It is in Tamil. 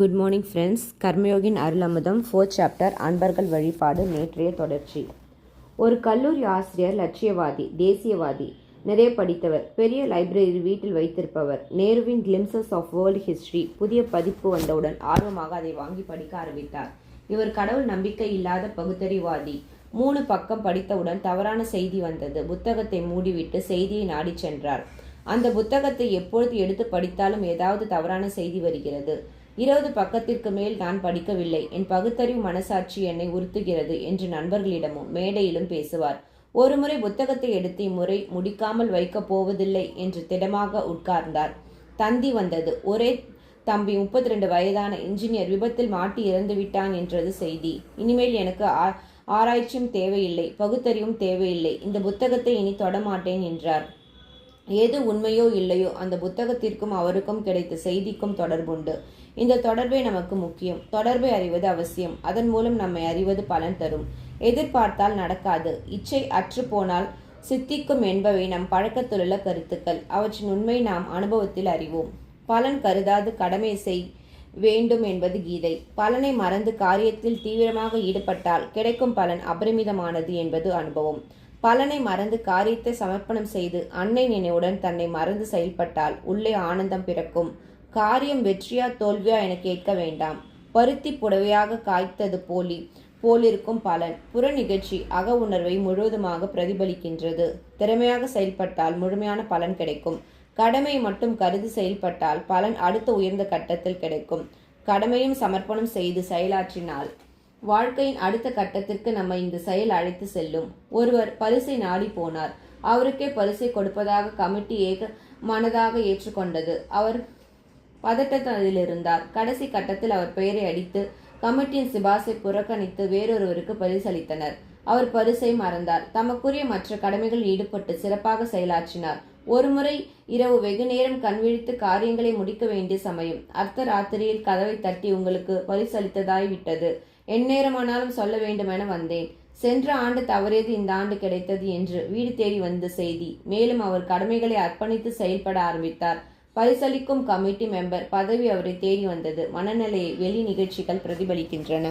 Good morning friends Karmayogin Arulamudham fourth chapter அன்பர்கள் வழிபாடு நேற்றைய தொடர்ச்சி. ஒரு கல்லூரி ஆசிரியர் லட்சியவாதி தேசியவாதி நிறைய படித்தவர் பெரிய லைப்ரரி வீட்டில் வைத்திருப்பவர் நேருவின் கிளிம்சஸ் ஆஃப் வேர்ல்ட் ஹிஸ்டரி புதிய பதிப்பு வந்தவுடன் ஆர்வமாக அதை வாங்கி படிக்க ஆரம்பித்தார். இவர் கடவுள் நம்பிக்கை இல்லாத பகுத்தறிவாதி. மூணு பக்கம் படித்தவுடன் தவறான செய்தி வந்தது. புத்தகத்தை மூடிவிட்டு செய்தியை நாடிச் சென்றார். அந்த புத்தகத்தை எப்பொழுது எடுத்து படித்தாலும் ஏதாவது தவறான செய்தி வருகிறது. இருபது பக்கத்திற்கு மேல் நான் படிக்கவில்லை. என் பகுத்தறிவு மனசாட்சி என்னை உறுத்துகிறது என்று நண்பர்களிடமும் மேடையிலும் பேசுவார். ஒருமுறை புத்தகத்தை எடுத்து இம்முறை முடிக்காமல் வைக்கப் போவதில்லை என்று திடமாக உட்கார்ந்தார். தந்தி வந்தது. ஒரே தம்பி முப்பத்தி ரெண்டு வயதான இன்ஜினியர் விபத்தில் மாட்டி இறந்து விட்டான் என்றது செய்தி. இனிமேல் எனக்கு ஆ- ஆராய்ச்சியும் தேவையில்லை பகுத்தறிவும் தேவையில்லை. இந்த புத்தகத்தை இனி தொடமாட்டேன் என்றார். எது உண்மையோ இல்லையோ அந்த புத்தகத்திற்கும் அவருக்கும் கிடைத்த செய்திக்கும் தொடர்புண்டு. இந்த தொடர்பே நமக்கு முக்கியம். தொடர்பை அறிவது அவசியம். அதன் மூலம் நம்மை அறிவது பலன் தரும். எதிர்பார்த்தால் நடக்காது. இச்சை அற்று போனால் சித்திக்கும் என்பவை நம் பழக்கத்திலுள்ள கருத்துக்கள். அவற்றின் உண்மை நாம் அனுபவத்தில் அறிவோம். பலன் கருதாது கடமை செய் வேண்டும் என்பது கீதை. பலனை மறந்து காரியத்தில் தீவிரமாக ஈடுபட்டால் கிடைக்கும் பலன் அபரிமிதமானது என்பது அனுபவம். பலனை மறந்து காரியத்தை சமர்ப்பணம் செய்து அன்னை நினைவுடன் தன்னை மறந்து செயல்பட்டால் உள்ளே ஆனந்தம் பிறக்கும். காரியம் வெற்றியா தோல்வியா என கேட்க வேண்டாம். பருத்தி புடவையாக காய்த்தது போலி. போலிருக்கும் பலன். புற நிகழ்ச்சி அக உணர்வை முழுவதுமாக பிரதிபலிக்கின்றது. திறமையாக செயல்பட்டால் முழுமையான பலன் கிடைக்கும். கடமையை மட்டும் கருதி செயல்பட்டால் பலன் அடுத்த உயர்ந்த கட்டத்தில் கிடைக்கும். கடமையும் சமர்ப்பணம் செய்து செயலாற்றினால் வாழ்க்கையின் அடுத்த கட்டத்திற்கு நம்ம இந்த செயல் அழைத்து செல்லும். ஒருவர் பரிசை நாடி போனார். அவருக்கே பரிசை கொடுப்பதாக கமிட்டி ஏக மனதாக ஏற்றுக்கொண்டது. அவர் பதட்டத்தில் இருந்தார் கடைசி கட்டத்தில் அவர் பெயரை அடித்து கமிட்டியின் சிபாசை புறக்கணித்து வேறொருவருக்கு பரிசளித்தனர். அவர் பரிசை மறந்தார். தமக்குரிய மற்ற கடமைகளில் ஈடுபட்டு சிறப்பாக செயலாற்றினார். ஒருமுறை இரவு வெகு நேரம் கண்விழித்து காரியங்களை முடிக்க வேண்டிய சமயம் அர்த்த ராத்திரியில் கதவை தட்டி உங்களுக்கு பரிசளித்ததாய் விட்டது எந்நேரமானாலும் சொல்ல வேண்டுமென வந்தேன். சென்ற ஆண்டு தவறியது இந்த ஆண்டு கிடைத்தது என்று வீடு தேடி வந்த செய்தி. மேலும் அவர் கடமைகளை அர்ப்பணித்து செயல்பட ஆரம்பித்தார். பரிசளிக்கும் கமிட்டி மெம்பர் பதவி அவரை தேடி வந்தது. மனநிலையை வெளி நிகழ்ச்சிகள் பிரதிபலிக்கின்றன.